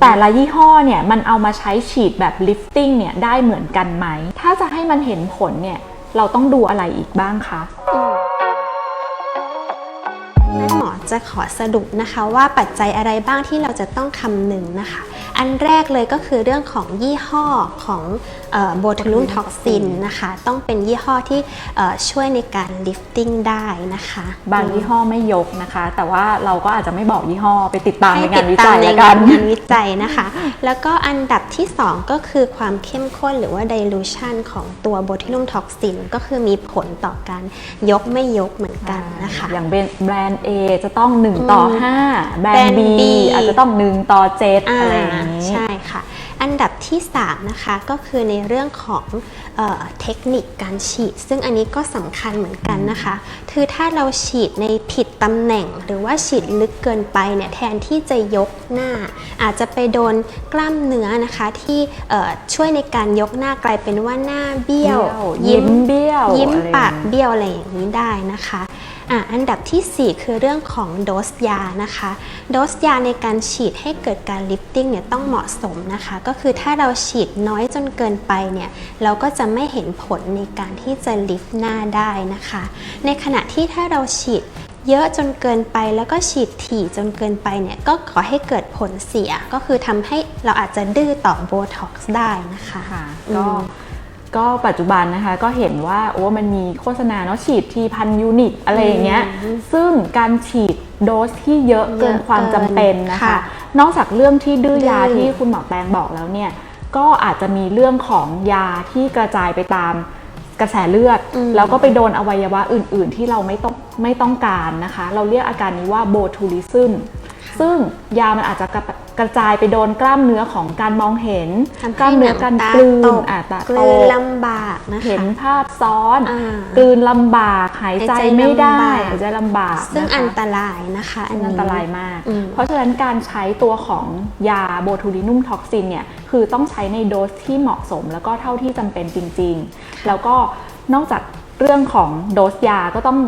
แต่ละยี่ห้อเนี่ยมันเอามาใช้ฉีดแบบ lifting เนี่ยได้เหมือนกันไหม ถ้าจะให้มันเห็นผลเนี่ยเราต้องดูอะไรอีกบ้างคะ จะขอสรุปนะคะว่าปัจจัยอะไรบ้างที่เราจะต้องคำนึงนะคะ อันแรกเลยก็คือเรื่องของยี่ห้อของโบทูลุมท็อกซินนะคะ ต้องเป็นยี่ห้อที่เอ่อช่วยในการลิฟติ้งได้นะคะ บางยี่ห้อไม่ยกนะคะ แต่ว่าเราก็อาจจะไม่บอกยี่ห้อไปติดตามในให้งาตินดวิตาจัมยในแล้วงากันนงานวิจัยนะคะ แล้วก็อันดับที่ 2 ก็คือความเข้มข้นหรือว่า dilution ของตัวโบทูลุมท็อกซินก็คือมีผลต่อการยกไม่ยกเหมือนกันนะคะ อย่างแบรนด์ A จะต้อง1ต่อ 5 แบรนแบรนด์ด์ B B อาจจะต้อง 1 ต่อ 7 อะไรอย่างนี้ใช่ค่ะ อันดับที่ 3 นะคะก็คือในเรื่องของเออเทคนิคการฉีด ซึ่งอันนี้ก็สำคัญเหมือนกันนะคะ คือถ้าเราฉีดในผิดตำแหน่ง หรือว่าฉีดลึกเกินไปเนี่ยแทนที่จะยกหน้า อาจจะไปโดนกล้ามเนื้อนะคะที่เอ่อช่วยในการยกหน้ากลายเป็นว่าหน้าเบี้ยว ยิ้มเบี้ยว ยิ้มอะไรอย่างนี้ปากเบี้ยวอะไรอย่างนี้ได้นะคะ อะอันดับทีสี่ 4 คือเรื่องของโดสยานะคะ โดสยาในการฉีดให้เกิดการลิฟติ้งเนี่ยต้องเหมาะสมนะคะ ก็คือถ้าเราฉีดน้อยจนเกินไปเนี่ยเราก็จะไม่เห็นผลในการที่จะลิฟต์หน้าได้นะคะ ในขณะที่ถ้าเราฉีดเยอะจนเกินไปแล้วก็ฉีดถี่จนเกินไปเนี่ยก็ขอให้เกิดผลเสียก็คือทำให้เราอาจจะดื้อต่อโบท็อกซ์ได้นะคะค่ะอืมก็ ก็ปัจจุบันนะคะก็เห็นว่าโอ้มันมีโฆษณาเนาะฉีดทีพันยูนิตอะไรอย่างเงี้ยซึ่งการฉีดโดสที่เยอะเกินเยอะความจำเป็นนะคะค่ะนอกจากเรื่องที่ดื้อยาดื้อที่คุณหมอแปงบอกแล้วเนี่ยก็อาจจะมีเรื่องของยาที่กระจายไปตามกระแสเลือดอืมแล้วก็ไปโดนอวัยวะอื่น ๆ ที่เราไม่ต้องไม่ต้องการนะคะ เราเรียกอาการนี้ว่าโบทูลิซึมซึ่งยามันอาจจะ กระกระจายไปโดนกล้ามเนื้อของการมองเห็นทำกล้าให้มหเนื้นัองการตากลืตนกอะตากลืโตนลำบากนะคะเห็นภาพซ้อนอ่ากลืนลำบากหายใจหายใจไม่ได้ลำบากหายใจลำบาก ซึ่งนะคะอันตรายนะคะอันนี้อันตรายมากอืมเพราะฉะนั้นการใช้ตัวของยาโบทูลินุมท็อกซินเนี่ยคือต้องใช้ในโดสที่เหมาะสม แล้วก็เท่าที่จำเป็นจริง ๆ แล้วก็นอกจากเรื่องของโดสยาก็ต้อง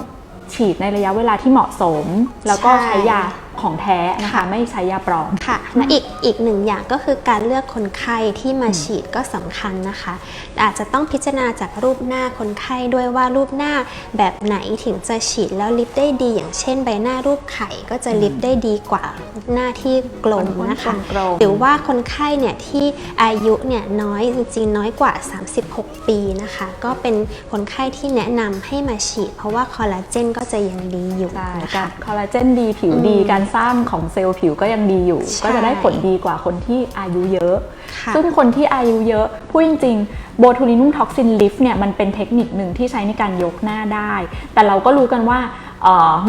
ฉีดในระยะเวลาที่เหมาะสม แล้วก็ใช้ยา ของแท้นะคะ ไม่ใช้ยาปลอม ค่ะและอีกอีกหนึ่งอย่างก็คือการเลือกคนไข้ที่มาฉีดก็สำคัญนะคะ อาจจะต้องพิจารณาจากรูปหน้าคนไข้ด้วยว่ารูปหน้าแบบไหนถึงจะฉีดแล้วลิฟต์ได้ดี อย่างเช่น ใบหน้ารูปไข่ก็จะลิฟต์ได้ดีกว่าหน้าที่กลมนะคะกลมๆหรือว่าคนไข้เนี่ยที่อายุเนี่ยน้อยจริงๆน้อยกว่า 36 ปีนะคะ ก็เป็นคนไข้ที่แนะนำให้มาฉีด เพราะว่าคอลลาเจนก็จะยังดีอยู่ใช่นะกาคะรคอลลาเจนดีผิวดีการสร้างของเซลล์ผิวก็ยังดีอยู่ ก็จะได้ผลดีกว่าคนที่อายุเยอะะซึ่งคนที่อายุเยอะพูดจริงๆโบทูลินุ่มท็อกซินลิฟเนี่ยมันเป็นเทคนิคหนึ่งที่ใช้ในการยกหน้าได้ แต่เราก็รู้กันว่า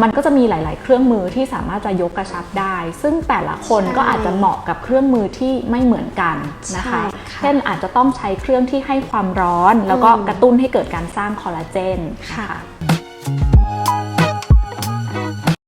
มันก็จะมีหลาย ๆ เครื่องมือที่สามารถจะยกกระชับได้ ซึ่งแต่ละคนก็อาจจะเหมาะกับเครื่องมือที่ไม่เหมือนกันนะคะคะเช่นอาจจะต้องใช้เครื่องที่ให้ความร้อน แล้วก็กระตุ้นให้เกิดการสร้างคอลลาเจนนะคะค่ะ